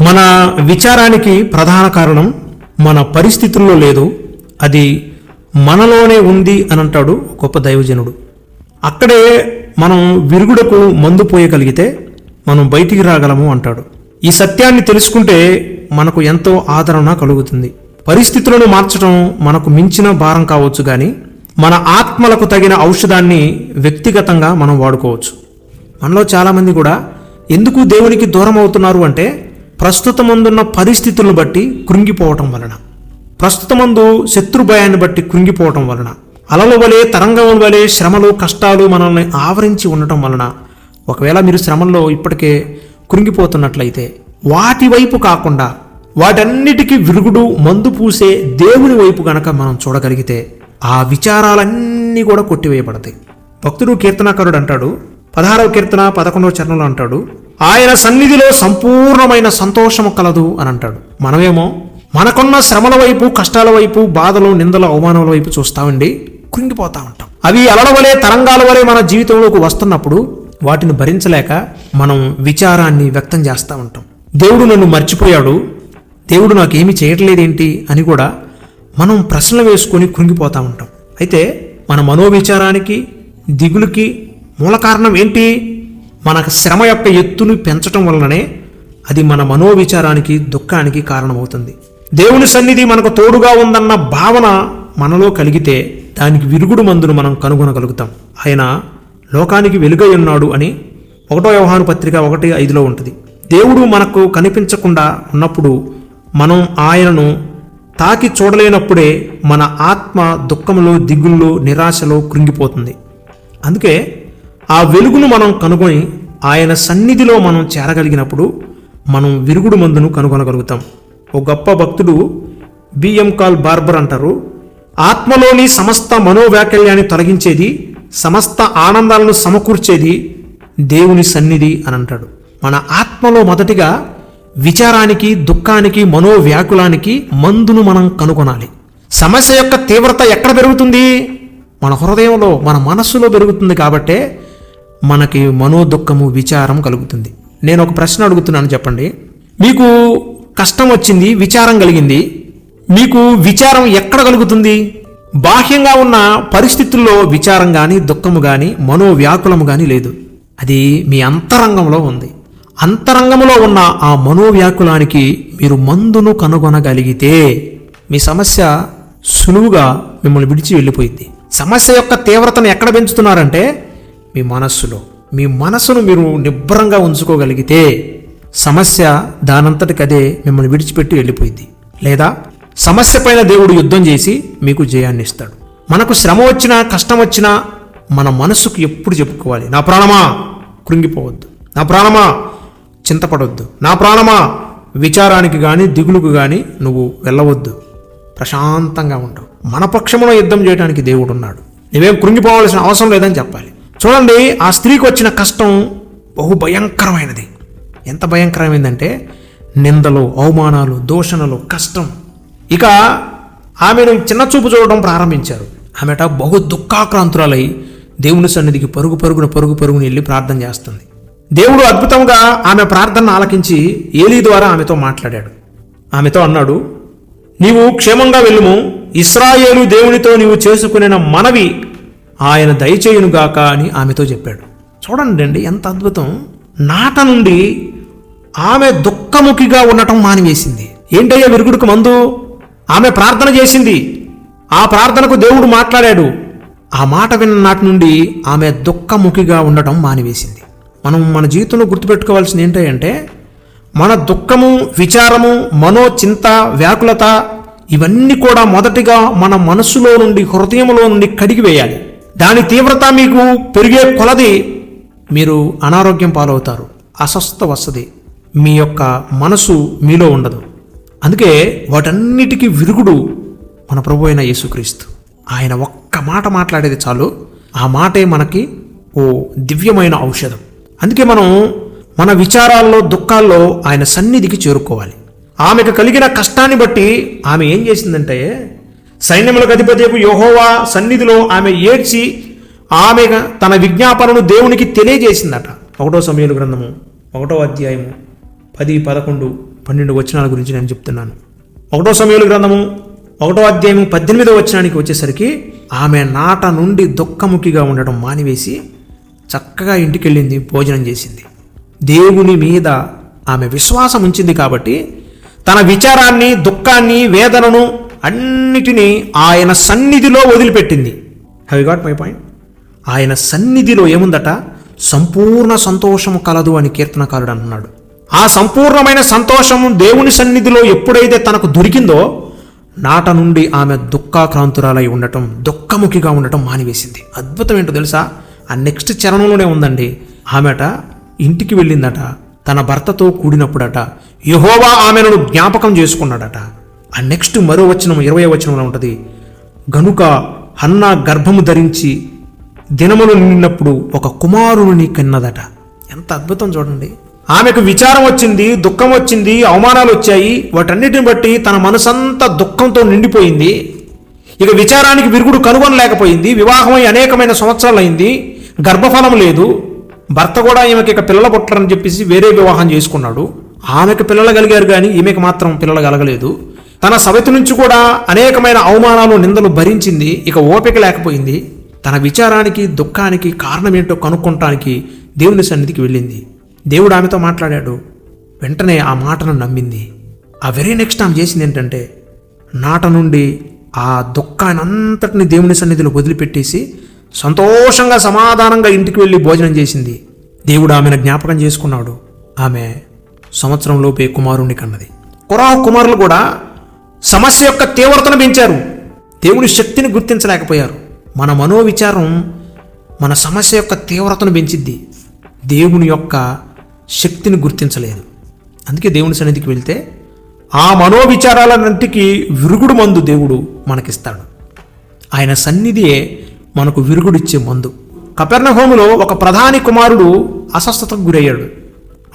మన విచారానికి ప్రధాన కారణం మన పరిస్థితుల్లో లేదు. అది మనలోనే ఉంది అని అంటాడు గొప్ప దైవజనుడు. అక్కడే మనం విరుగుడకు మందు పోయగలిగితే మనం బయటికి రాగలము అంటాడు. ఈ సత్యాన్ని తెలుసుకుంటే మనకు ఎంతో ఆదరణ కలుగుతుంది. పరిస్థితులను మార్చడం మనకు మించిన భారం కావచ్చు కానీ మన ఆత్మలకు తగిన ఔషధాన్ని వ్యక్తిగతంగా మనం వాడుకోవచ్చు. మనలో చాలామంది కూడా ఎందుకు దేవునికి దూరం అవుతున్నారు అంటే ప్రస్తుతమందున్న పరిస్థితులను బట్టి కృంగిపోవటం వలన ప్రస్తుతమందు శత్రు భయాన్ని బట్టి కృంగిపోవటం వలన అలల వలె తరంగం వలె శ్రమలు కష్టాలు మనల్ని ఆవరించి ఉండటం వలన ఒకవేళ మీరు శ్రమంలో ఇప్పటికే కృంగిపోతున్నట్లయితే వాటి వైపు కాకుండా వాటన్నిటికీ విరుగుడు మందు పూసే దేవుని వైపు గనక మనం చూడగలిగితే ఆ విచారాలన్నీ కూడా కొట్టివేయబడతాయి. భక్తుడు కీర్తనాకారుడు అంటాడు పదహారవ కీర్తన పదకొండవ చరణంలో అంటాడు ఆయన సన్నిధిలో సంపూర్ణమైన సంతోషము కలదు అని అంటాడు. మనమేమో మనకున్న శ్రమల వైపు కష్టాల వైపు బాధలు నిందలు అవమానాల వైపు చూస్తామండి కృంగిపోతా ఉంటాం. అవి అలల వలె తరంగాల వలె మన జీవితంలోకి వస్తున్నప్పుడు వాటిని భరించలేక మనం విచారాన్ని వ్యక్తం చేస్తూ ఉంటాం. దేవుడు నన్ను మర్చిపోయాడు దేవుడు నాకేమి చేయట్లేదేంటి అని కూడా మనం ప్రశ్నలు వేసుకొని కృంగిపోతూ ఉంటాం. అయితే మన మనోవిచారానికి దిగులుకి మూల కారణం ఏంటి? మనకు శ్రమ యొక్క ఎత్తును పెంచటం వలననే అది మన మనోవిచారానికి దుఃఖానికి కారణమవుతుంది. దేవుని సన్నిధి మనకు తోడుగా ఉందన్న భావన మనలో కలిగితే దానికి విరుగుడు మందును మనం కనుగొనగలుగుతాం. ఆయన లోకానికి వెలుగై ఉన్నాడు అని ఒకటో వ్యవహార పత్రిక ఒకటి ఐదులో ఉంటుంది. దేవుడు మనకు కనిపించకుండా ఉన్నప్పుడు మనం ఆయనను తాకి చూడలేనప్పుడే మన ఆత్మ దుఃఖంలో దిగుల్లో నిరాశలో కృంగిపోతుంది. అందుకే ఆ వెలుగును మనం కనుగొని ఆయన సన్నిధిలో మనం చేరగలిగినప్పుడు మనం విరుగుడు మందును కనుగొనగలుగుతాం. ఒక గొప్ప భక్తుడు బిఎం కాల్ బార్బర్ అంటారు. ఆత్మలోని సమస్త మనోవ్యాకల్యాన్ని తొలగించేది సమస్త ఆనందాలను సమకూర్చేది దేవుని సన్నిధి అని అంటాడు. మన ఆత్మలో మొదటిగా విచారానికి దుఃఖానికి మనోవ్యాకులానికి మందును మనం కనుగొనాలి. సమస్య యొక్క తీవ్రత ఎక్కడ పెరుగుతుంది? మన హృదయంలో మన మనస్సులో పెరుగుతుంది కాబట్టే మనకి మనోదుఖము విచారం కలుగుతుంది. నేను ఒక ప్రశ్న అడుగుతున్నాను చెప్పండి. మీకు కష్టం వచ్చింది విచారం కలిగింది. మీకు విచారం ఎక్కడ కలుగుతుంది? బాహ్యంగా ఉన్న పరిస్థితుల్లో విచారం కానీ దుఃఖము కానీ మనోవ్యాకులము కానీ లేదు. అది మీ అంతరంగంలో ఉంది. అంతరంగంలో ఉన్న ఆ మనోవ్యాకులానికి మీరు మందును కనుగొనగలిగితే మీ సమస్య సులువుగా మిమ్మల్ని విడిచి వెళ్ళిపోయింది. సమస్య యొక్క తీవ్రతను ఎక్కడ పెంచుతున్నారంటే మీ మనస్సులో. మీ మనస్సును మీరు నిబ్బరంగా ఉంచుకోగలిగితే సమస్య దానంతటికదే మిమ్మల్ని విడిచిపెట్టి వెళ్ళిపోయింది. లేదా సమస్య పైన దేవుడు యుద్ధం చేసి మీకు జయాన్ని ఇస్తాడు. మనకు శ్రమ వచ్చినా కష్టం వచ్చినా మన మనస్సుకు ఎప్పుడు చెప్పుకోవాలి. నా ప్రాణమా? కృంగిపోవద్దు. నా ప్రాణమా? చింతపడవద్దు నా ప్రాణమా? విచారానికి కానీ దిగులుకు కానీ నువ్వు వెళ్ళవద్దు. ప్రశాంతంగా ఉండవు మన పక్షంలో యుద్ధం చేయడానికి దేవుడు ఉన్నాడు నువ్వేం కృంగిపోవాల్సిన అవసరం లేదని చెప్పాలి. చూడండి ఆ స్త్రీకి వచ్చిన కష్టం బహు భయంకరమైనది ఎంత భయంకరమైందంటే నిందలు అవమానాలు దూషణలు కష్టం. ఇక ఆమెను చిన్న చూపు చూడడం ప్రారంభించారు. ఆమెట బహు దుఃఖాక్రాంతురాలై దేవుని సన్నిధికి పరుగు పరుగున పరుగు పరుగున వెళ్ళి ప్రార్థన చేస్తుంది. దేవుడు అద్భుతంగా ఆమె ప్రార్థన ఆలకించి ఏలీ ద్వారా ఆమెతో మాట్లాడాడు. ఆమెతో అన్నాడు నీవు క్షేమంగా వెళ్ళుము. ఇస్రాయేలు దేవునితో నీవు చేసుకునే మనవి ఆయన దయచేయునుగాక అని ఆమెతో చెప్పాడు. చూడండి అండి ఎంత అద్భుతం. నాట నుండి ఆమె దుఃఖముఖిగా ఉండటం మానివేసింది. ఏంటయ్యా విరుగుడికి మందు? ఆమె ప్రార్థన చేసింది. ఆ ప్రార్థనకు దేవుడు మాట్లాడాడు. ఆ మాట విన్న నాటి నుండి ఆమె దుఃఖముఖిగా ఉండటం మానివేసింది. మనం మన జీవితంలో గుర్తుపెట్టుకోవాల్సింది ఏంటంటే మన దుఃఖము విచారము మనో చింత వ్యాకులత ఇవన్నీ కూడా మొదటిగా మన మనసులో నుండి హృదయంలో నుండి కడిగివేయాలి. దాని తీవ్రత మీకు పెరిగే కొలది మీరు అనారోగ్యం పాలవుతారు. అస్వస్థ వస్తుంది. మీ యొక్క మనసు మీలో ఉండదు. అందుకే వాటన్నిటికీ విరుగుడు మన ప్రభు అయిన యేసుక్రీస్తు. ఆయన ఒక్క మాట మాట్లాడేది చాలు. ఆ మాటే మనకి ఓ దివ్యమైన ఔషధం. అందుకే మనం మన విచారాల్లో దుఃఖాల్లో ఆయన సన్నిధికి చేరుకోవాలి. ఆమెకు కలిగిన కష్టాన్ని బట్టి ఆమె ఏం చేసిందంటే సైన్యములకు అధిపతికు యహోవా సన్నిధిలో ఆమె ఏడ్చి ఆమె తన విజ్ఞాపనను దేవునికి తెలియజేసిందట. ఒకటో సమయంలో గ్రంథము ఒకటో అధ్యాయము పది పదకొండు పన్నెండు వచనాల గురించి నేను చెప్తున్నాను. ఒకటో సమయంలో గ్రంథము ఒకటో అధ్యాయం పద్దెనిమిదో వచనానికి వచ్చేసరికి ఆమె నాట నుండి దుఃఖముఖిగా ఉండడం మానివేసి చక్కగా ఇంటికి వెళ్ళింది భోజనం చేసింది. దేవుని మీద ఆమె విశ్వాసం ఉంచింది కాబట్టి తన విచారాన్ని దుఃఖాన్ని వేదనను అన్నిటినీ ఆయన సన్నిధిలో వదిలిపెట్టింది. హ్యావ్ గాట్ మై పాయింట్ ఆయన సన్నిధిలో ఏముందట? సంపూర్ణ సంతోషము కలదు అని కీర్తనకారుడు అంటున్నాడు. ఆ సంపూర్ణమైన సంతోషం దేవుని సన్నిధిలో ఎప్పుడైతే తనకు దొరికిందో నాట నుండి ఆమె దుఃఖాక్రాంతురాలై ఉండటం దుఃఖముఖిగా ఉండటం మానివేసింది. అద్భుతం ఏంటో తెలుసా? ఆ నెక్స్ట్ చరణంలోనే ఉందండి. ఆమెట ఇంటికి వెళ్ళిందట తన భర్తతో కూడినప్పుడట యహోవా ఆమెను జ్ఞాపకం చేసుకున్నాడట. ఆ నెక్స్ట్ మరో వచనం ఇరవై వచనంలో ఉంటుంది. గనుక అన్న గర్భము ధరించి దినములు నిన్నప్పుడు ఒక కుమారుని కన్నదట. ఎంత అద్భుతం చూడండి. ఆమెకు విచారం వచ్చింది దుఃఖం వచ్చింది అవమానాలు వచ్చాయి. వాటన్నిటిని బట్టి తన మనసంతా దుఃఖంతో నిండిపోయింది. ఇక విచారానికి విరుగుడు కనుగొనలేకపోయింది. వివాహమై అనేకమైన సంవత్సరాలు అయింది గర్భఫలం లేదు. భర్త కూడా ఈమెకి ఇక పిల్లలు పుట్టరని చెప్పేసి వేరే వివాహం చేసుకున్నాడు. ఆమెకు పిల్లలు కలిగారు కానీ ఈమెకు మాత్రం పిల్లలు కలగలేదు. తన సవతి నుంచి కూడా అనేకమైన అవమానాలు నిందలు భరించింది. ఇక ఓపిక లేకపోయింది. తన విచారానికి దుఃఖానికి కారణమేంటో కనుక్కోటానికి దేవుని సన్నిధికి వెళ్ళింది. దేవుడు ఆమెతో మాట్లాడాడు. వెంటనే ఆ మాటను నమ్మింది. ఆ వెరీ నెక్స్ట్ ఆమె చేసింది ఏంటంటే నాట నుండి ఆ దుఃఖాన్ని అంతటిని దేవుని సన్నిధిలో వదిలిపెట్టేసి సంతోషంగా సమాధానంగా ఇంటికి వెళ్ళి భోజనం చేసింది. దేవుడు ఆమెను జ్ఞాపకం చేసుకున్నాడు. ఆమె సంవత్సరంలోపే కుమారుణ్ణి కన్నది. కురాహు కుమారులు కూడా సమస్య యొక్క తీవ్రతను పెంచారు. దేవుని శక్తిని గుర్తించలేకపోయారు. మన మనోవిచారం మన సమస్య యొక్క తీవ్రతను పెంచిద్ది. దేవుని యొక్క శక్తిని గుర్తించలేదు అందుకే దేవుని సన్నిధికి వెళ్తే ఆ మనోవిచారాలన్నింటికి విరుగుడు మందు దేవుడు మనకిస్తాడు. ఆయన సన్నిధియే మనకు విరుగుడిచ్చే మందు. కపెర్ణహోములో ఒక ప్రధాని కుమారుడు అస్వస్థతకు గురయ్యాడు.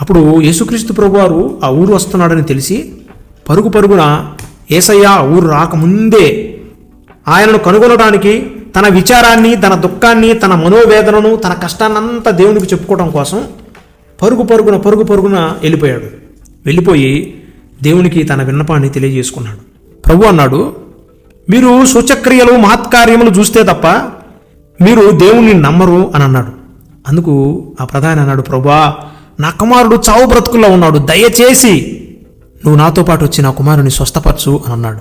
అప్పుడు యేసుక్రీస్తు ప్రభువారు ఆ ఊరు వస్తున్నాడని తెలిసి పరుగు పరుగున ఏసయ్య ఊరు రాకముందే ఆయనను కనుగొనడానికి తన విచారాన్ని తన దుఃఖాన్ని తన మనోవేదనను తన కష్టాన్నంతా దేవునికి చెప్పుకోవడం కోసం పరుగు పరుగున పరుగు పరుగున వెళ్ళిపోయాడు. వెళ్ళిపోయి దేవునికి తన విన్నపాన్ని తెలియజేసుకున్నాడు. ప్రభు అన్నాడు మీరు సూచక్రియలు మహత్కార్యములు చూస్తే తప్ప మీరు దేవుణ్ణి నమ్మరు అని అన్నాడు. అందుకు ఆ ప్రధాని అన్నాడు ప్రభా నా కుమారుడు చావు బ్రతుకుల్లో ఉన్నాడు దయచేసి నువ్వు నాతో పాటు వచ్చి నా కుమారుని స్వస్థపరచు అని అన్నాడు.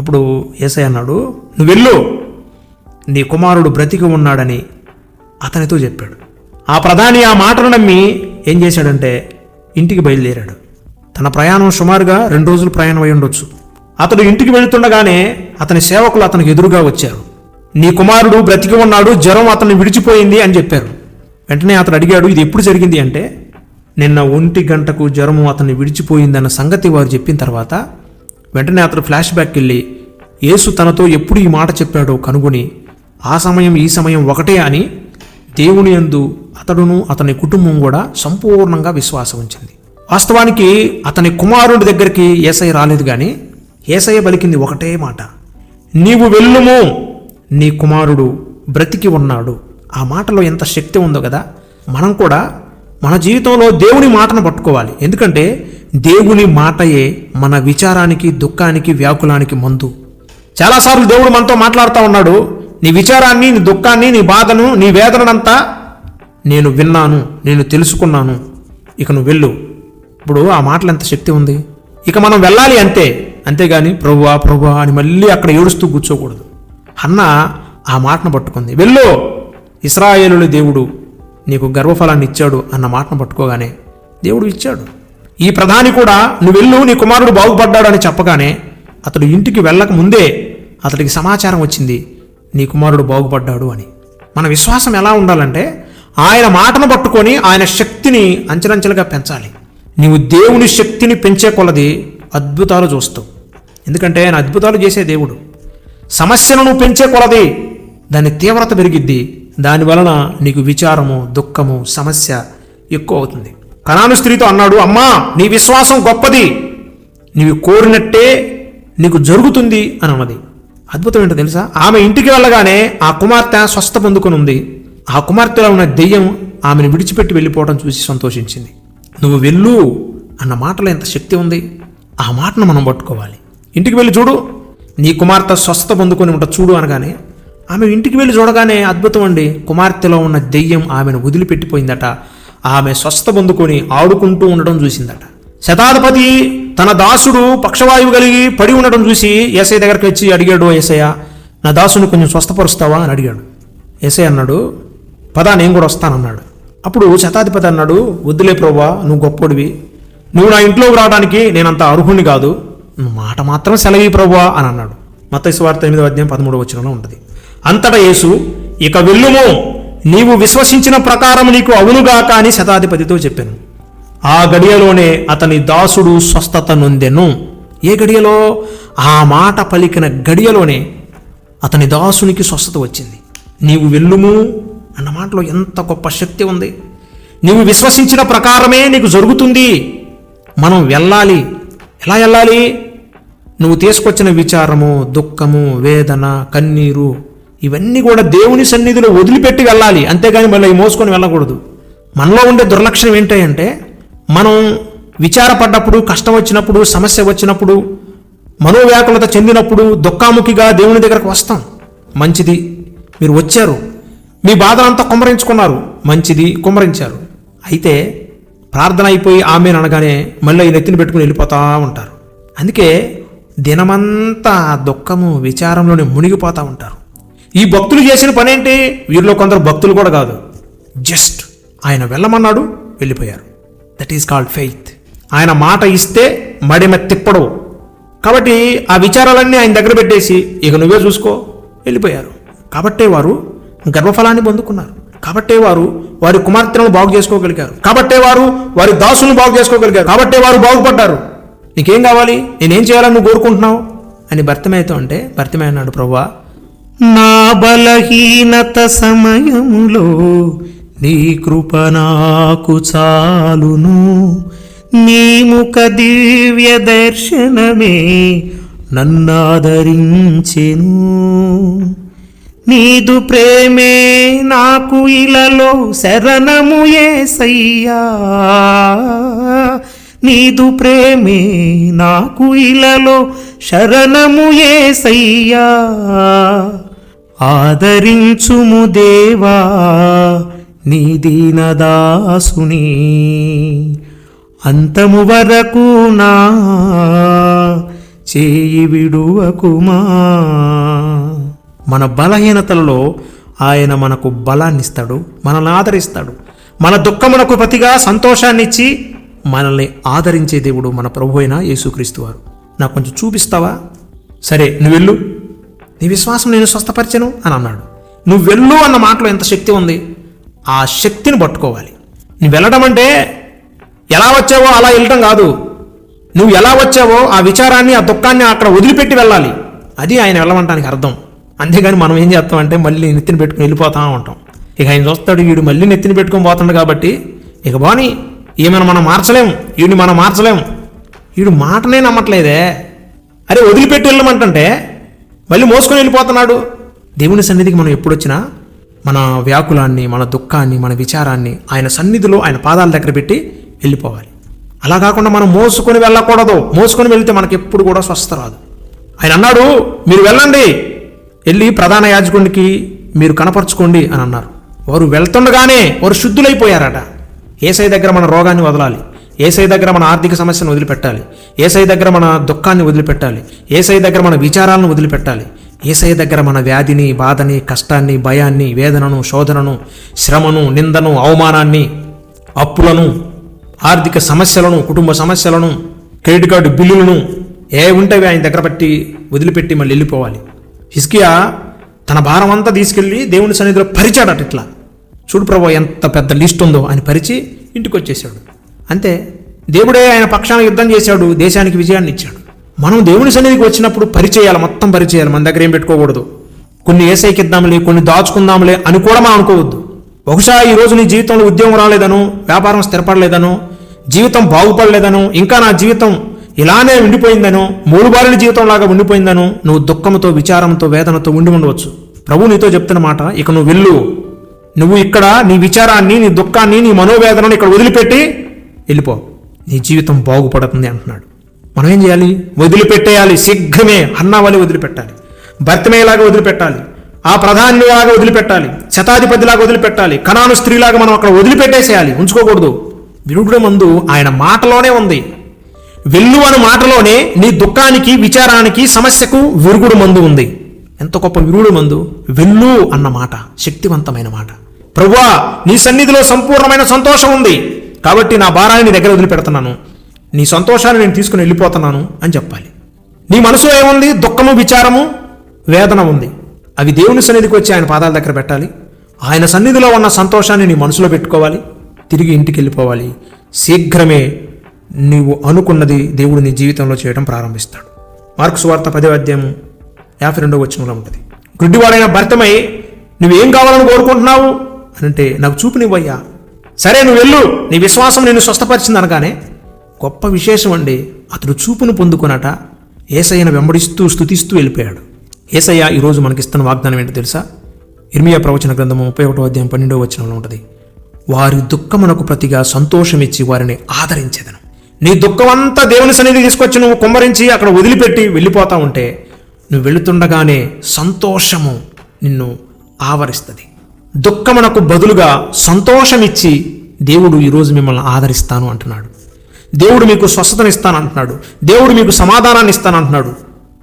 అప్పుడు ఏసై అన్నాడు నువ్వు వెళ్ళు. నీ కుమారుడు బ్రతికి ఉన్నాడని అతనితో చెప్పాడు. ఆ ప్రధాని ఆ మాటను నమ్మి ఏం చేశాడంటే ఇంటికి బయలుదేరాడు. తన ప్రయాణం సుమారుగా రెండు రోజులు ప్రయాణం అయి ఉండొచ్చు. అతడు ఇంటికి వెళుతుండగానే అతని సేవకులు అతనికి ఎదురుగా వచ్చారు. నీ కుమారుడు బ్రతికి ఉన్నాడు జ్వరం అతన్ని విడిచిపోయింది అని చెప్పారు. వెంటనే అతడు అడిగాడు ఇది ఎప్పుడు జరిగింది? అంటే నిన్న ఒంటి గంటకు జ్వరము అతన్ని విడిచిపోయిందన్న సంగతి వారు చెప్పిన తర్వాత వెంటనే అతడు ఫ్లాష్ బ్యాక్ వెళ్ళి యేసు తనతో ఎప్పుడు ఈ మాట చెప్పాడో కనుగొని ఆ సమయం ఈ సమయం ఒకటే అని దేవుని యందు అతడును అతని కుటుంబం కూడా సంపూర్ణంగా విశ్వాసం ఉంచింది. వాస్తవానికి అతని కుమారుడి దగ్గరికి ఏసై రాలేదు కానీ ఏసయ్య పలికింది ఒకటే మాట నీవు వెళ్ళుము నీ కుమారుడు బ్రతికి ఉన్నాడు. ఆ మాటలో ఎంత శక్తి ఉందో కదా మనం కూడా మన జీవితంలో దేవుని మాటను పట్టుకోవాలి. ఎందుకంటే దేవుని మాటయే మన విచారానికి దుఃఖానికి వ్యాకులానికి మందు. చాలాసార్లు దేవుడు మనతో మాట్లాడుతూ ఉన్నాడు నీ విచారాన్ని నీ దుఃఖాన్ని నీ బాధను నీ వేదనంతా నేను విన్నాను నేను తెలుసుకున్నాను. ఇక నువ్వు వెళ్ళు. ఇప్పుడు ఆ మాటలు ఎంత శక్తి ఉంది? ఇక మనం వెళ్ళాలి అంతే. అంతేగాని ప్రభువా ప్రభువా అని మళ్ళీ అక్కడ ఏడుస్తూ కూర్చోకూడదు. అన్న ఆ మాటను పట్టుకుంది. వెళ్ళు ఇస్రాయేలుల దేవుడు నీకు గర్వఫలాన్ని ఇచ్చాడు అన్న మాటను పట్టుకోగానే దేవుడు ఇచ్చాడు. ఈ ప్రధాని కూడా నువ్వు వెళ్ళు నీ కుమారుడు బాగుపడ్డాడు అని చెప్పగానే అతడు ఇంటికి వెళ్ళక ముందే అతడికి సమాచారం వచ్చింది నీ కుమారుడు బాగుపడ్డాడు అని. మన విశ్వాసం ఎలా ఉండాలంటే ఆయన మాటను పట్టుకొని ఆయన శక్తిని అంచెలంచెలుగా పెంచాలి. నీవు దేవుని శక్తిని పెంచే కొలది అద్భుతాలు చూస్తావు. ఎందుకంటే ఆయన అద్భుతాలు చేసే దేవుడు. సమస్యను నువ్వు పెంచే కొలది దాని తీవ్రత పెరిగిద్ది. దాని వలన నీకు విచారము దుఃఖము సమస్య ఎక్కువ అవుతుంది. కణాను స్త్రీతో అన్నాడు అమ్మా నీ విశ్వాసం గొప్పది. నీవు కోరినట్టే నీకు జరుగుతుంది అని అన్నది. అద్భుతం ఏంటో తెలుసా? ఆమె ఇంటికి వెళ్ళగానే ఆ కుమార్తె స్వస్థ పొందుకుని ఉంది. ఆ కుమార్తెలో ఉన్న దెయ్యం ఆమెను విడిచిపెట్టి వెళ్ళిపోవడం చూసి సంతోషించింది. నువ్వు వెళ్ళు అన్న మాటలో ఎంత శక్తి ఉంది ఆ మాటను మనం పట్టుకోవాలి. ఇంటికి వెళ్ళి చూడు నీ కుమార్తె స్వస్థత పొందుకొని ఉంట చూడు అనగానే ఆమె ఇంటికి వెళ్ళి చూడగానే అద్భుతం అండి. కుమార్తెలో ఉన్న దెయ్యం ఆమెను వదిలిపెట్టిపోయిందట. ఆమె స్వస్థ పొందుకొని ఆడుకుంటూ ఉండడం చూసిందట. శతాధిపతి తన దాసుడు పక్షవాయువు కలిగి పడి ఉండడం చూసి ఏసఐ దగ్గరికి వచ్చి అడిగాడు ఏసయ్య నా దాసుని కొంచెం స్వస్థపరుస్తావా? అని అడిగాడు. ఏసై అన్నాడు పదా నేను కూడా వస్తానన్నాడు. అప్పుడు శతాధిపతి అన్నాడు వద్దులే ప్రభా నువ్వు గొప్పోడివి. నువ్వు నా ఇంట్లో రావడానికి నేనంత అర్హుని కాదు. మాట మాత్రం సెలవి ప్రభా అని అన్నాడు. మత్తయి వార్త ఎనిమిదో అధ్యాయం పదమూడు వచనంలో ఉంటుంది. అంతట యేసు ఇక వెళ్ళుము. నీవు విశ్వసించిన ప్రకారం నీకు అవునుగాక అని శతాధిపతితో చెప్పాను. ఆ గడియలోనే అతని దాసుడు స్వస్థత నొందెను. ఏ గడియలో? ఆ మాట పలికిన గడియలోనే అతని దాసునికి స్వస్థత వచ్చింది. నీవు వెళ్ళుము అన్న మాటలో ఎంత గొప్ప శక్తి ఉంది. నీవు విశ్వసించిన ప్రకారమే నీకు జరుగుతుంది. మనం వెళ్ళాలి. ఎలా వెళ్ళాలి? నువ్వు తీసుకొచ్చిన విచారము దుఃఖము వేదన కన్నీరు ఇవన్నీ కూడా దేవుని సన్నిధిలో వదిలిపెట్టి వెళ్ళాలి. అంతేగాని మళ్ళీ మోసుకొని వెళ్ళకూడదు. మనలో ఉండే దుర్లక్షణం ఏంటంటే మనం విచారపడ్డప్పుడు కష్టం వచ్చినప్పుడు సమస్య వచ్చినప్పుడు మనోవ్యాకులత చెందినప్పుడు దుఃఖాముఖిగా దేవుని దగ్గరకు వస్తాం. మంచిది. మీరు వచ్చారు. మీ బాధ అంతా కుమ్మరించుకున్నారు. మంచిది. కుమ్మరించారు. అయితే ప్రార్థన అయిపోయి ఆమె అనగానే మళ్ళీ ఈ నెత్తిని పెట్టుకుని వెళ్ళిపోతా ఉంటారు. అందుకే దినమంతా దుఃఖము విచారంలోనే మునిగిపోతూ ఉంటారు. ఈ భక్తులు చేసిన పనేంటి? వీరిలో కొందరు భక్తులు కూడా కాదు. జస్ట్ ఆయన వెళ్ళమన్నాడు వెళ్ళిపోయారు. దట్ ఈస్ కాల్డ్ ఫెయిత్ ఆయన మాట ఇస్తే మడిమ తిప్పడవు. కాబట్టి ఆ విచారాలన్నీ ఆయన దగ్గర పెట్టేసి ఇక నువ్వే చూసుకో. వెళ్ళిపోయారు. కాబట్టే వారు గర్భఫలాన్ని పొందుకున్నారు. కాబట్టే వారు వారి కుమార్తెలను బాగు చేసుకోగలిగారు. కాబట్టే వారు వారి దాసులను బాగు చేసుకోగలిగారు. కాబట్టే వారు బాగుపడ్డారు. నీకేం కావాలి? నేనేం చేయాలని నువ్వు కోరుకుంటున్నావు? అని భర్తమేతో అంటే భర్తమే అన్నాడు ప్రవ్వా నా బలహీనత సమయములో నీ కృప నాకు చాలును. నీ ముఖ దివ్య దర్శనమే నన్నాదరించెను. నీదు ప్రేమే నాకు ఇలలో శరణము ఏసయ్యా. నీదు ప్రేమే నాకు ఇలలో శరణము ఏసయ్యా. ఆదరించుము దేవా నీ దీనదాసుని. అంతము వరకు నా చేయి విడువకుమా. మన బలహీనతలలో ఆయన మనకు బలాన్నిస్తాడు మనల్ని ఆదరిస్తాడు. మన దుఃఖమునకు ప్రతిగా సంతోషాన్నిచ్చి మనల్ని ఆదరించే దేవుడు మన ప్రభు అయిన యేసుక్రీస్తు వారు. నాకు కొంచెం చూపిస్తావా? సరే నువ్వు వెళ్ళు నీ విశ్వాసం నేను స్వస్థపరిచను అని అన్నాడు. నువ్వు వెళ్ళు అన్న మాటలో ఎంత శక్తి ఉంది? ఆ శక్తిని పట్టుకోవాలి. నువ్వు వెళ్ళడం అంటే ఎలా వచ్చావో అలా వెళ్ళటం కాదు. నువ్వు ఎలా వచ్చావో ఆ విచారాన్ని ఆ దుఃఖాన్ని అక్కడ వదిలిపెట్టి వెళ్ళాలి. అది ఆయన వెళ్ళమంటానికి అర్థం. అంతేగాని మనం ఏం చేస్తామంటే మళ్ళీ నెత్తిని పెట్టుకుని వెళ్ళిపోతా ఉంటాం. ఇక ఆయన చూస్తాడు వీడు మళ్ళీ నెత్తిని పెట్టుకొని పోతాడు కాబట్టి ఇక బాని ఈమెను మనం మార్చలేం వీడిని మనం మార్చలేం. వీడు మాటనే నమ్మట్లేదే. అరే వదిలిపెట్టి వెళ్ళమంటే మళ్ళీ మోసుకొని వెళ్ళిపోతున్నాడు. దేవుని సన్నిధికి మనం ఎప్పుడొచ్చినా మన వ్యాకులాన్ని మన దుఃఖాన్ని మన విచారాన్ని ఆయన సన్నిధిలో ఆయన పాదాల దగ్గర పెట్టి వెళ్ళిపోవాలి. అలా కాకుండా మనం మోసుకొని వెళ్ళకూడదు. మోసుకొని వెళ్తే మనకి ఎప్పుడు కూడా స్వస్థ రాదు. ఆయన అన్నాడు మీరు వెళ్ళండి. వెళ్ళి ప్రధాన యాజకుడికి మీరు కనపరుచుకోండి అని అన్నారు. వారు వెళ్తుండగానే వారు శుద్ధులైపోయారట. ఏసై దగ్గర మన రోగాన్ని వదలాలి. ఏసై దగ్గర మన ఆర్థిక సమస్యను వదిలిపెట్టాలి. ఏసై దగ్గర మన దుఃఖాన్ని వదిలిపెట్టాలి. ఏసై దగ్గర మన విచారాలను వదిలిపెట్టాలి. ఏసై దగ్గర మన వ్యాధిని బాధని కష్టాన్ని భయాన్ని వేదనను శోధనను శ్రమను నిందను అవమానాన్ని అప్పులను ఆర్థిక సమస్యలను కుటుంబ సమస్యలను క్రెడిట్ కార్డు బిల్లులను ఏ ఉంటేవి ఆయన దగ్గర పట్టి వదిలిపెట్టి మళ్ళీ వెళ్ళిపోవాలి. హిస్కియా తన భారం అంతా తీసుకెళ్ళి దేవుని సన్నిధిలో పరిచాడట ఇట్లా. చూడు ప్రభు ఎంత పెద్ద లిస్ట్ ఉందో అని పరిచి ఇంటికి వచ్చేసాడు అంతే. దేవుడే ఆయన పక్షాన యుద్ధం చేశాడు దేశానికి విజయాన్ని ఇచ్చాడు. మనం దేవుని సన్నిధికి వచ్చినప్పుడు పరిచేయాలి మొత్తం పరిచేయాలి మన దగ్గర ఏం పెట్టుకోకూడదు. కొన్ని ఏసైకి ఇద్దాంలే కొన్ని దాచుకుందాంలే అని కూడా మనం అనుకోవద్దు. బహుశా ఈ రోజు నీ జీవితంలో ఉద్యోగం రాలేదను వ్యాపారం స్థిరపడలేదను జీవితం బాగుపడలేదను ఇంకా నా జీవితం ఇలానే ఉండిపోయిందను మూడుబారిన జీవితంలాగా జీవితం లాగా ఉండిపోయిందను నువ్వు దుఃఖంతో విచారంతో వేదనతో ఉండి ఉండవచ్చు. ప్రభు నీతో చెప్తున్న మాట ఇక నువ్వు వెళ్ళు. నువ్వు ఇక్కడ నీ విచారాన్ని నీ దుఃఖాన్ని నీ మనోవేదనను ఇక్కడ వదిలిపెట్టి వెళ్ళిపో. నీ జీవితం బాగుపడుతుంది అంటున్నాడు. మనం ఏం చేయాలి? వదిలిపెట్టేయాలి. శీఘ్రమే అన్నావాలి వదిలిపెట్టాలి. భర్తమేలాగా వదిలిపెట్టాలి. ఆ ప్రధానిలాగా వదిలిపెట్టాలి. శతాధిపతిలాగా వదిలిపెట్టాలి. కణాను స్త్రీలాగా మనం అక్కడ వదిలిపెట్టేసేయాలి. ఉంచుకోకూడదు. వినుడు మందు ఆయన మాటలోనే ఉంది. వెళ్ళు అను మాటలోనే నీ దుఃఖానికి విచారానికి సమస్యకు విరుగుడు మందు ఉంది. ఎంత గొప్ప విరుగుడు మందు? వెళ్ళు అన్న మాట. శక్తివంతమైన మాట. ప్రభువా నీ సన్నిధిలో సంపూర్ణమైన సంతోషం ఉంది. కాబట్టి నా భారాన్ని దగ్గర వదిలిపెడుతున్నాను. నీ సంతోషాన్ని నేను తీసుకుని వెళ్ళిపోతున్నాను అని చెప్పాలి. నీ మనసులో ఏముంది? దుఃఖము విచారము వేదన ఉంది. అవి దేవుని సన్నిధికి వచ్చి ఆయన పాదాల దగ్గర పెట్టాలి. ఆయన సన్నిధిలో ఉన్న సంతోషాన్ని నీ మనసులో పెట్టుకోవాలి. తిరిగి ఇంటికి వెళ్ళిపోవాలి. శీఘ్రమే నీవు అనుకున్నది దేవుడు నీ జీవితంలో చేయడం ప్రారంభిస్తాడు. మార్క్స్ వార్త పదే అధ్యాయము యాభై రెండో వచ్చినలో ఉంటుంది. గుడ్డివాడైన భర్తమై నువ్వేం కావాలని కోరుకుంటున్నావు? అని అంటే నాకు చూపునివ్వయ్యా. సరే నువ్వు వెళ్ళు. నీ విశ్వాసం నిన్ను స్వస్థపరిచింది అనగానే గొప్ప విశేషం అండి అతడు చూపును పొందుకునట ఏసయ్యను వెంబడిస్తూ స్తుతిస్తూ వెళ్ళిపోయాడు. ఏసయ్య ఈరోజు మనకిస్తున్న వాగ్దానం ఏంటో తెలుసా? ఇర్మియా ప్రవచన గ్రంథము ముప్పై ఒకటో అధ్యాయం పన్నెండో వచనంలో ఉంటుంది. వారి దుఃఖమునకు ప్రతిగా సంతోషమిచ్చి వారిని ఆదరించేదను. నీ దుఃఖమంతా దేవుని సన్నిధి తీసుకొచ్చి నువ్వు కుమ్మరించి అక్కడ వదిలిపెట్టి వెళ్ళిపోతా ఉంటే నువ్వు వెళుతుండగానే సంతోషము నిన్ను ఆవరిస్తుంది. దుఃఖమునకు బదులుగా సంతోషమిచ్చి దేవుడు ఈరోజు మిమ్మల్ని ఆదరిస్తాను అంటున్నాడు. దేవుడు మీకు స్వస్థతనిస్తాను అంటున్నాడు. దేవుడు మీకు సమాధానాన్ని ఇస్తాను అంటున్నాడు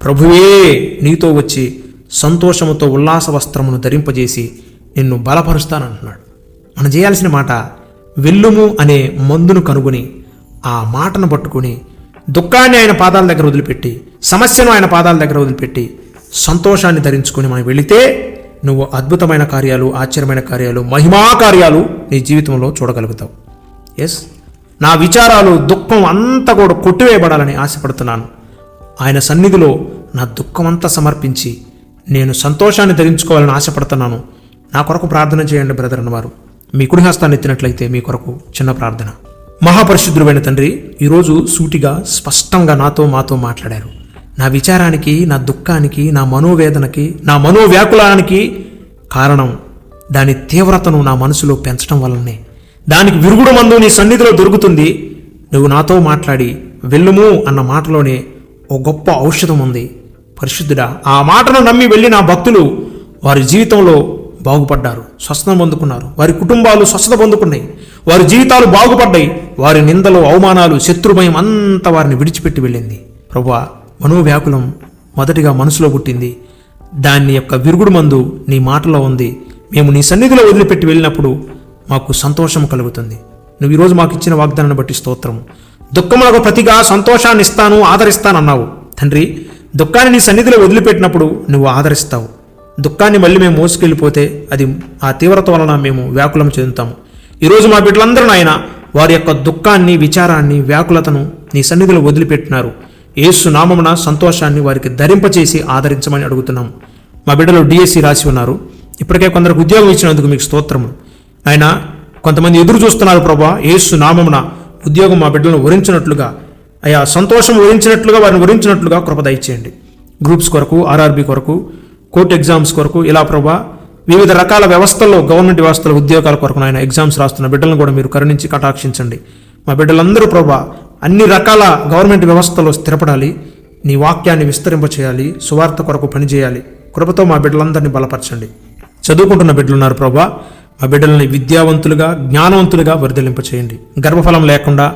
ప్రభువే నీతో వచ్చి సంతోషముతో ఉల్లాస వస్త్రమును ధరింపజేసి నిన్ను బలపరుస్తానంటున్నాడు. మనం చేయాల్సిన మాట వెల్లుము అనే మందును కనుగొని ఆ మాటను పట్టుకుని దుఃఖాన్ని ఆయన పాదాల దగ్గర వదిలిపెట్టి సమస్యను ఆయన పాదాల దగ్గర వదిలిపెట్టి సంతోషాన్ని ధరించుకొని మనం వెళితే నువ్వు అద్భుతమైన కార్యాలు ఆశ్చర్యమైన కార్యాలు మహిమా కార్యాలు నీ జీవితంలో చూడగలుగుతావు. ఎస్ నా విచారాలు దుఃఖం అంతా కూడా కొట్టివేయబడాలని ఆశపడుతున్నాను. ఆయన సన్నిధిలో నా దుఃఖమంతా సమర్పించి నేను సంతోషాన్ని ధరించుకోవాలని ఆశపడుతున్నాను. నా కొరకు ప్రార్థన చేయండి బ్రదర్ అన్నవారు. మీ కుడి హస్తాన్ని ఎత్తినట్లయితే మీ కొరకు చిన్న ప్రార్థన. మహాపరిశుద్ధుడైన తండ్రి ఈరోజు సూటిగా స్పష్టంగా నాతో మాతో మాట్లాడారు. నా విచారానికి నా దుఃఖానికి నా మనోవేదనకి నా మనోవ్యాకులానికి కారణం దాని తీవ్రతను నా మనసులో పెంచడం వల్లనే. దానికి విరుగుడు మందు నీ సన్నిధిలో దొరుకుతుంది. నువ్వు నాతో మాట్లాడి వెళ్ళుము అన్న మాటలోనే ఓ గొప్ప ఔషధం ఉంది. పరిశుద్ధుడా ఆ మాటను నమ్మి వెళ్ళి నా భక్తులు వారి జీవితంలో బాగుపడ్డారు స్వస్థత పొందుకున్నారు. వారి కుటుంబాలు స్వస్థత పొందుకున్నాయి. వారి జీవితాలు బాగుపడ్డాయి. వారి నిందలు అవమానాలు శత్రుభయం అంతా వారిని విడిచిపెట్టి వెళ్ళింది. ప్రభా మనోవ్యాకులం మొదటిగా మనసులో పుట్టింది. దాన్ని యొక్క విరుగుడు మందు నీ మాటలో ఉంది. మేము నీ సన్నిధిలో వదిలిపెట్టి వెళ్ళినప్పుడు మాకు సంతోషం కలుగుతుంది. నువ్వు ఈరోజు మాకు ఇచ్చిన వాగ్దానాన్ని బట్టి స్తోత్రం. దుఃఖములకు ప్రతిగా సంతోషాన్ని ఇస్తాను ఆదరిస్తానన్నావు. తండ్రి దుఃఖాన్ని నీ సన్నిధిలో వదిలిపెట్టినప్పుడు నువ్వు ఆదరిస్తావు. దుఃఖాన్ని మళ్ళీ మేము మోసుకెళ్ళిపోతే అది ఆ తీవ్రత వలన మేము వ్యాకులం చెందుతాము. ఈరోజు మా బిడ్డలందరూ నాయన వారి యొక్క దుఃఖాన్ని విచారాన్ని వ్యాకులతను నీ సన్నిధిలో వదిలిపెట్టినారు. ఏసు నామమున సంతోషాన్ని వారికి ధరింపచేసి ఆదరించమని అడుగుతున్నాం. మా బిడ్డలు డిఎస్సి రాసి ఉన్నారు. ఇప్పటికే కొందరికి ఉద్యోగం ఇచ్చినందుకు మీకు స్తోత్రము ఆయన కొంతమంది ఎదురు చూస్తున్నారు ప్రభా ఏసు నామమున ఉద్యోగం మా బిడ్డలను వరించినట్లుగా అయా సంతోషం వరించినట్లుగా వారిని వరించినట్లుగా కృప దయచేయండి. గ్రూప్స్ కొరకు ఆర్ఆర్బి కొరకు కోర్టు ఎగ్జామ్స్ కొరకు ఇలా ప్రభా వివిధ రకాల వ్యవస్థల్లో గవర్నమెంట్ వ్యవస్థల ఉద్యోగాల కొరకు ఆయన ఎగ్జామ్స్ రాస్తున్న బిడ్డలను కూడా మీరు కరుణించి కటాక్షించండి. మా బిడ్డలందరూ ప్రభా అన్ని రకాల గవర్నమెంట్ వ్యవస్థలో స్థిరపడాలి నీ వాక్యాన్ని విస్తరింపచేయాలి సువార్త కొరకు పనిచేయాలి. కృపతో మా బిడ్డలందరినీ బలపరచండి. చదువుకుంటున్న బిడ్డలున్నారు ప్రభా. మా బిడ్డలని విద్యావంతులుగా జ్ఞానవంతులుగా వర్ధలింపచేయండి గర్భఫలం లేకుండా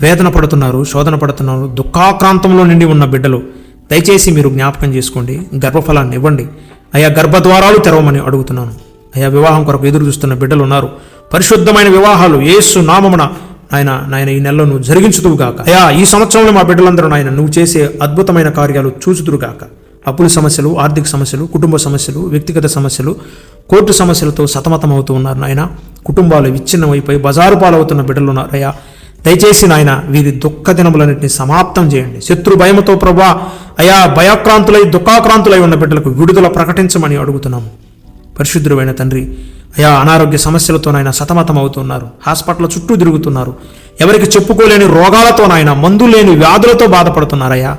వేదన పడుతున్నారు శోధన పడుతున్నారు దుఃఖాక్రాంతంలో నిండి ఉన్న బిడ్డలు దయచేసి మీరు జ్ఞాపకం చేసుకోండి. గర్భఫలాన్ని ఇవ్వండి. అయా గర్భద్వారాలు తెరవమని అడుగుతున్నాను. అయా వివాహం కొరకు ఎదురు చూస్తున్న బిడ్డలు ఉన్నారు. పరిశుద్ధమైన వివాహాలు యేసు నామమున ఆయన నాయన ఈ నెలలో నువ్వు జరిగించుదువుగాక అయా ఈ సంవత్సరంలో మా బిడ్డలందరూ నాయన నువ్వు చేసే అద్భుతమైన కార్యాలు చూచుదురుగాక అప్పుల సమస్యలు ఆర్థిక సమస్యలు కుటుంబ సమస్యలు వ్యక్తిగత సమస్యలు కోర్టు సమస్యలతో సతమతమవుతూ ఉన్నారు నాయన. కుటుంబాలు విచ్ఛిన్నమైపోయి బజారు పాలవుతున్న బిడ్డలు ఉన్నారు అయ్యా. దయచేసి నాయన వీరి దుఃఖ దినములన్నింటినీ సమాప్తం చేయండి. శత్రు భయముతో ప్రభా అయా భయాక్రాంతులై దుఃఖాక్రాంతులై ఉన్న బిడ్డలకు విడుదల ప్రకటించమని అడుగుతున్నాము. పరిశుద్ధుడైన తండ్రి అయా అనారోగ్య సమస్యలతో నాయన సతమతం అవుతున్నారు హాస్పిటల్ చుట్టూ తిరుగుతున్నారు. ఎవరికి చెప్పుకోలేని రోగాలతో నాయన మందు లేని వ్యాధులతో బాధపడుతున్నారయ్యా.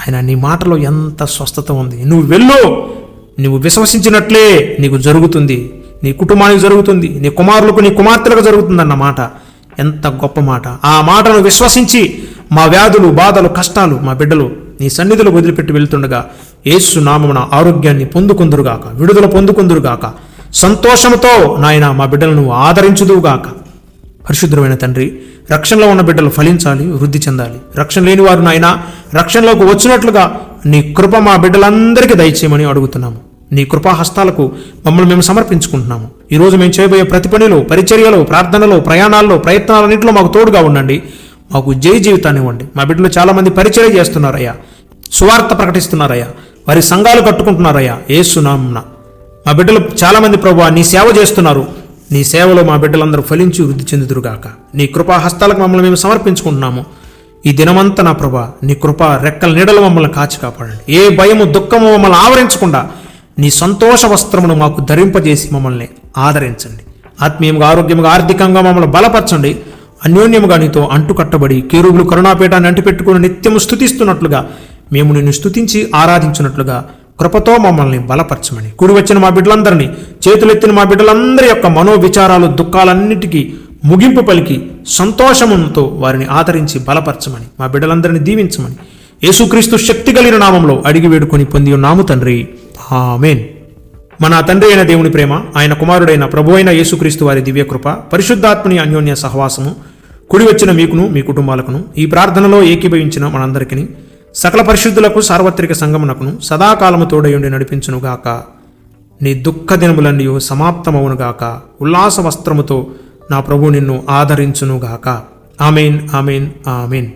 ఆయన నీ మాటలో ఎంత స్వస్థత ఉంది. నువ్వు వెళ్ళు. నువ్వు విశ్వసించినట్లే నీకు జరుగుతుంది. నీ కుటుంబానికి జరుగుతుంది. నీ కుమారులకు నీ కుమార్తెలకు జరుగుతుందన్న మాట. ఎంత గొప్ప మాట. ఆ మాటను విశ్వసించి మా వ్యాధులు బాధలు కష్టాలు మా బిడ్డలు నీ సన్నిధిలో వదిలిపెట్టి వెళ్తుండగా యేసు నామమున ఆరోగ్యాన్ని పొందుకుందురుగాక విడుదల పొందుకుందురుగాక. సంతోషంతో నాయన మా బిడ్డలను ఆదరించుదువుగాక. పరిశుద్ధమైన తండ్రి రక్షణలో ఉన్న బిడ్డలు ఫలించాలి వృద్ధి చెందాలి. రక్షణ లేని వారు నాయన రక్షణలోకి వచ్చినట్లుగా నీ కృప మా బిడ్డలందరికీ దయచేయమని అడుగుతున్నాము. నీ కృపా హస్తాలకు మమ్మల్ని మేము సమర్పించుకుంటున్నాము. ఈరోజు మేము చేయబోయే ప్రతి పనిలో పరిచర్యలో ప్రార్థనలో ప్రయాణాల్లో ప్రయత్నాలన్నింటిలో మాకు తోడుగా ఉండండి. మాకు జై జీవితాన్ని ఇవ్వండి. మా బిడ్డలు చాలామంది పరిచర్య చేస్తున్నారయ్యా. సువార్త ప్రకటిస్తున్నారయ్యా. వారి సంఘాలు కట్టుకుంటున్నారయ్యా. ఏసునామ్న మా బిడ్డలు చాలామంది ప్రభు నీ సేవ చేస్తున్నారు. నీ సేవలో మా బిడ్డలందరూ ఫలించి వృద్ధి చెందుదురుగాక. నీ కృపా హస్తాలకు మమ్మల్ని మేము సమర్పించుకుంటున్నాము. ఈ దినమంతా నా ప్రభా నీ కృప రెక్కల నీడలు మమ్మల్ని కాచి కాపాడండి. ఏ భయము దుఃఖము మమ్మల్ని ఆవరించకుండా నీ సంతోష వస్త్రమును మాకు ధరింపజేసి మమ్మల్ని ఆదరించండి. ఆత్మీయంగా ఆరోగ్యంగా ఆర్థికంగా మమ్మల్ని బలపరచండి. అన్యోన్యముగా నీతో అంటుకట్టబడి కేరువులు కరుణాపేటాన్ని అంటిపెట్టుకుని నిత్యము స్థుతిస్తున్నట్లుగా మేము నిన్ను స్థుతించి ఆరాధించినట్లుగా కృపతో మమ్మల్ని బలపరచమని. కుడి వచ్చిన మా బిడ్డలందరినీ చేతులెత్తిన మా బిడ్డలందరి యొక్క మనోవిచారాలు దుఃఖాలన్నిటికీ ముగింపు పలికి సంతోషముతో వారిని ఆదరించి బలపరచమని మా బిడ్డలందరినీ దీవించమని. యేసుక్రీస్తు శక్తి కలిగిన నామంలో అడిగి వేడుకొని పొంది ఉన్నాము తండ్రి. ఆమెన్. మన తండ్రి అయిన దేవుని ప్రేమ ఆయన కుమారుడైన ప్రభు అయిన యేసుక్రీస్తు వారి దివ్యకృప పరిశుద్ధాత్మని అన్యోన్య సహవాసము కుడి వచ్చిన మీకును మీ కుటుంబాలకును ఈ ప్రార్థనలో ఏకీభవించిన మనందరికీ సకల పరిశుద్ధులకు సార్వత్రిక సంగమునకును సదాకాలము తోడయుండి నడిపించునుగాక. నీ దుఃఖ దినములన్నీ సమాప్తమవునుగాక. ఉల్లాస వస్త్రముతో నా ప్రభు నిన్ను ఆదరించునుగాక. Amen amen amen.